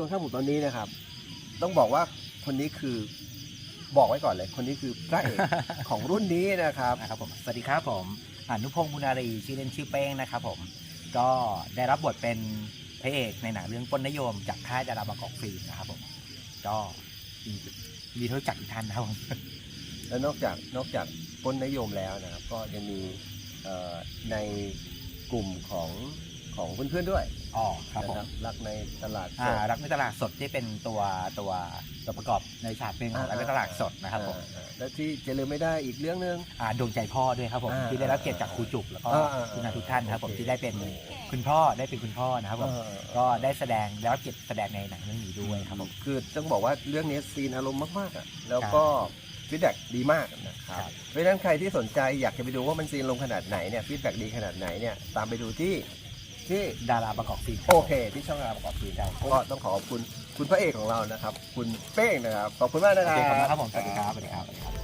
ผมตอนนี้นะครับ ต้องบอกว่าคนนี้คือบอกไว้ก่อนเลย คนนี้คือพระเอกของรุ่นนี้นะครับนะครับผมสวัสดีครับผมอนุพงศ์บุญนารีชื่อเล่นชื่อเป้งนะครับผมก็ได้รับบทเป็นพระเอกในหนังเรื่องปล้นนโยมจากค่ายดาราบางกอกฟิล์มนะครับผมก็มีมีเท่าจักอีกท่านนะครับผมแล้วนอกจากนอกจากปล้นนิยมแล้วนะครับ ก็ยังมีเอ่อในกลุ่มของของเพื่อนๆด้วย อ๋อครับผมนะรักในตลาดสอ่าด รักในตลาดสดที่เป็นตัวตัวตัวประกอบในฉากเพลงของรักในตลาดสดนะครับผมอ่าแล้วที่จะลืมไม่ได้อีกเรื่องหนึ่ง อ่าดวงใจพ่อด้วยครับผมอ่าที่ได้รับเกียรติจากครูจุกแล้วก็อ่าอ่าคุณนาทุกท่านนะครับผมโอเค ที่ได้เป็นคุณพ่อได้เป็นคุณพ่อนะครับผมเออก็ได้แสดงได้รับเกียรติแสดงในหนังเรื่องนี้ด้วยครับผม คือต้องบอกว่าเรื่องนี้ซีนอารมณ์มากๆอะแล้วก็ฟีดแบ็ดีมากนะครับครับเพราะฉะนั้นใครที่สนใจอยากจะไปดูว่ามันซีนลงขนาดไหนเนี่ยฟีดแบ็ดีขนาดไหนเนี่ยตามไปดูที่ ที่ดาราบางกอกฟิล์มโอเค ที่ช่องเราประกอบฟีนได้ก็ต้องขอขอบคุณคุณพระเอกของเรานะครับ คุณเป้งนะครับขอบคุณมากโอนะครัเคบขอบคุณครับผมสวัสดีครับสวัสดีครับสวัสดีครับ